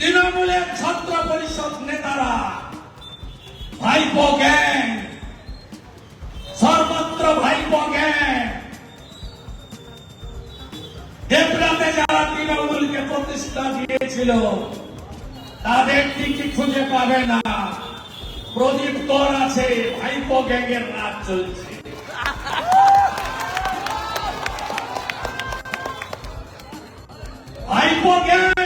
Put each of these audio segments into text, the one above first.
তৃণমূলের ছাত্র পরিষদ নেতারা, ভাইপো গ্যাং, সর্বত্র ভাইপো গ্যাং দেবরাতে যারা তৃণমূলকে প্রতিষ্ঠা দিয়েছিল, তাদের ঠিকই খুঁজে পাবে না। প্রদীপ কর আছে, ভাইপো এর রাজ চলছে। ভাইপো গ্যাং!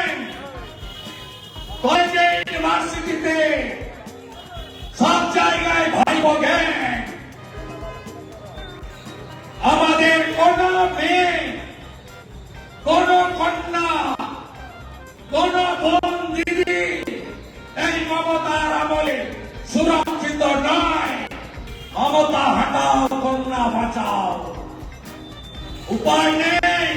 ইউনিভার্সিটিতে সব জায়গায় ভাইপো গ্যাং আমাদের কোন মেয়ে, কোন কন্যা, কোন বোন, দিদি এই মমতার আমলে সুরক্ষিত নয়। মমতা, হটাও, কন্যা, বাঁচাও। উপায় নেই।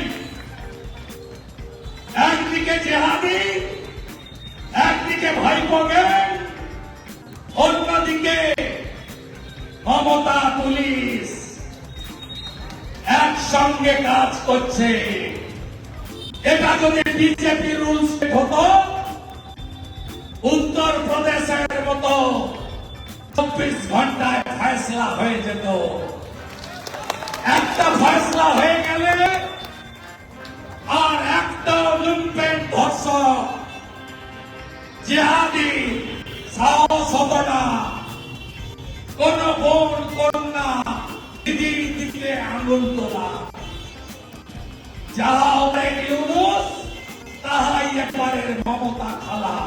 একদিকে জেহাদি একদিকে ভাইপো গ্যাং অন্যদিকে মমতা পুলিশ একসঙ্গে কাজ করছে। এটা যদি বিজেপি রুলস হতো উত্তর প্রদেশের মতো চব্বিশ ঘন্টায় ফয়সলা হয়ে যেত। একটা ফয়সলা হয়ে গেলে আর একটা ধর্ষক জিহাদি, সাহস হতো না। কোন বোন, কন্যা দিদির দিকে আঙুল তোলা যাহা হবে ইউনুস তাহাই একবারের মমতা খালা।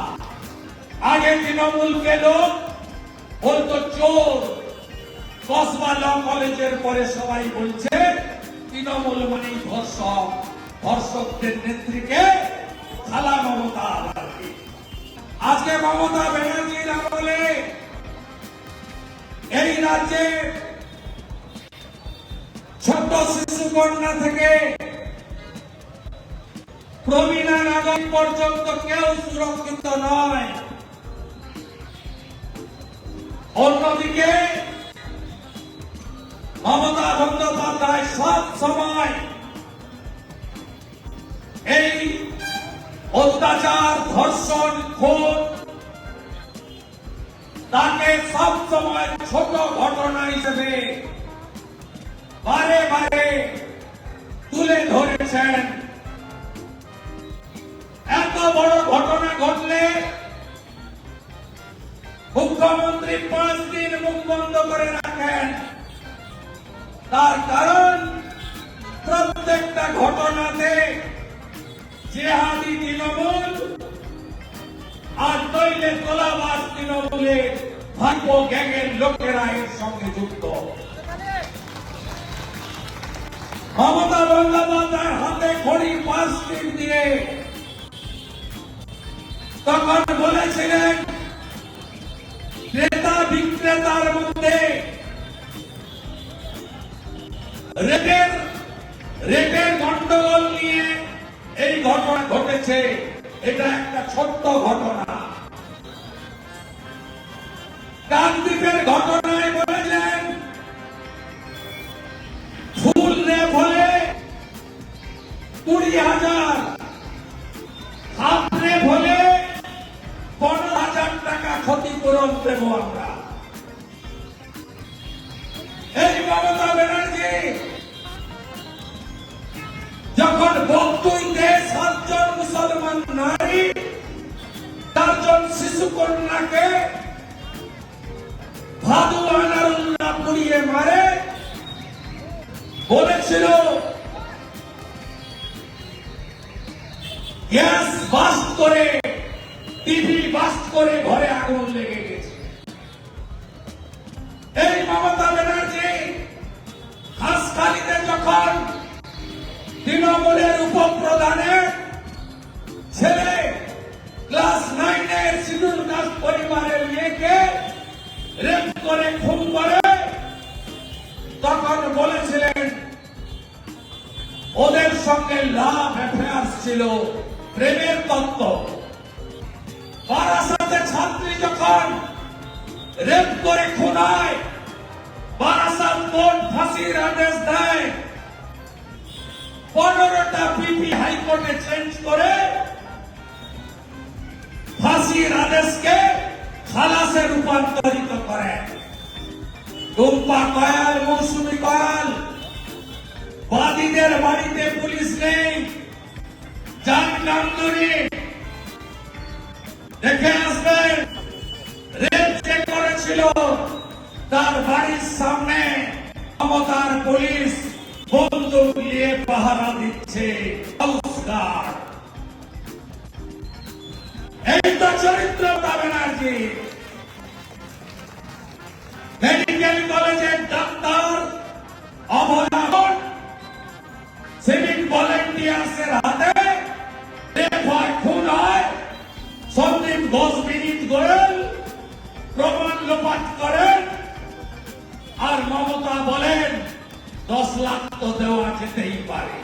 আগে তৃণমূলকে লোক, বলতো, চোর, কসবা ল কলেজের পরে সবাই বলছে, তৃণমূল মানেই ধর্ষক। ধর্ষকদের নেত্রীকে খালা মমতা ব্যানার্জি। আজকে মমতা ব্যানার্জির আমলে এই রাজ্যে ছোট শিশু কন্যা থেকে প্রবীণা নাগরিক পর্যন্ত কেউ সুরক্ষিত নয়। অন্যদিকে মমতা বন্দ্যোপাধ্যায় সব সময় অত্যাচার, ধর্ষণ, খুন, তাকে সব সময় ছোট ঘটনা হিসেবে বারে বারে তুলে ধরেছেন। এত বড় ঘটনা ঘটলে মুখ্যমন্ত্রী পাঁচ দিন মুখ বন্ধ করে রাখেন। তার কারণ প্রত্যেকটা ঘটনাতে জেহাদি তৃণমূল আর নইলে তোলাবাস তৃণমূলে ভাইপো গ্যাংয়ের লোকেরা এর সঙ্গে যুক্ত। মমতা বন্দ্যোপাধ্যায়ের হাতে খড়ি পাঁচ দিন দিয়ে। তখন বলেছিলেন, ক্রেতা বিক্রেতার মধ্যে রেটের রেটের ঘটনা ঘটেছে এটা একটা ছোট্ট ঘটনা। কাকদ্বীপের শিশু ভাদু আনারুল্লাহ পুড়িয়ে মারে বলেছিল, গ্যাস করে, টিভি করে ঘরে আগুন লেগে গেছে। এই মমতা ব্যানার্জি হাসখালিতে যখন তৃণমূলের উপপ্রধানের রেপ করে, খুন করে। তখন বলেছিলেন, ওদের সঙ্গে লাভ ছিল, প্রেমের তত্ত্ব। বারাসাতে ছাত্রী যখন রেপ করে খুনায়, বারাসাত কোর্ট ফাঁসির আদেশ দেয়। পনেরোটা পিপি হাইকোর্টে চেঞ্জ করে ফাঁসির আদেশকে খালাসে রূপান্তরিত করেন টুম্পা কয়াল, মৌসুমী কয়াল। বাদীদের বাড়িতে পুলিশ নেই। দেখে আসবেন রেপ যে করেছিল, তার বাড়ির সামনে মমতার পুলিশ বন্দুক নিয়ে পাহারা দিচ্ছে। হাউস গার্ড এই চরিত্র ব্যানার্জি মেডিকেল কলেজের ডাক্তার অভয়ারণ সিভিক ভলেন্টিয়ার্সের হাতে খুন হয়, সন্দীপ ঘোষ বিনীত গোয়েল, প্রমাণ লোপাট করেন, আর মমতা বলেন, দশ লাখ তো দেওয়া যেতেই পারে।